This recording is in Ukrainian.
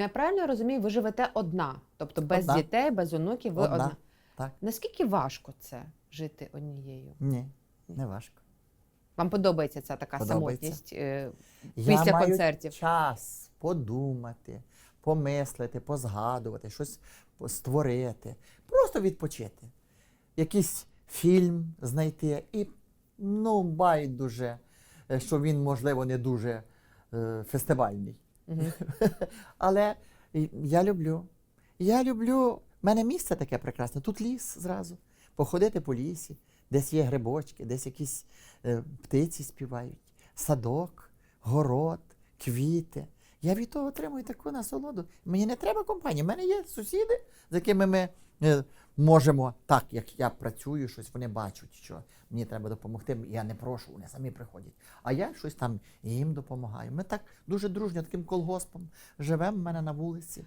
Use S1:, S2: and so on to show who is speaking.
S1: Я правильно розумію, ви живете одна, тобто без
S2: Одна.
S1: дітей, без онуків, ви одна.
S2: Одна. Так.
S1: Наскільки важко це жити однією?
S2: Ні, не важко.
S1: Вам подобається ця така
S2: Подобається.
S1: самотність е,
S2: Я
S1: після
S2: маю
S1: концертів?
S2: час подумати, помислити, позгадувати, щось створити, просто відпочити. Якийсь фільм знайти і ну, байдуже, е, що він, можливо, не дуже е, фестивальний. Але я люблю. Я люблю. в мене місце таке прекрасне. Тут ліс зразу. Походити по лісі, десь є грибочки, десь якісь е, птиці співають, садок, город, квіти. Я від того отримую таку насолоду. Мені не треба компанії. У мене є сусіди, з якими ми е, можемо, так як я працюю, щось вони бачать, що мені треба допомогти. Я не прошу, вони самі приходять. А я щось там їм допомагаю. Ми так дуже дружньо таким колгоспом живемо в мене на вулиці.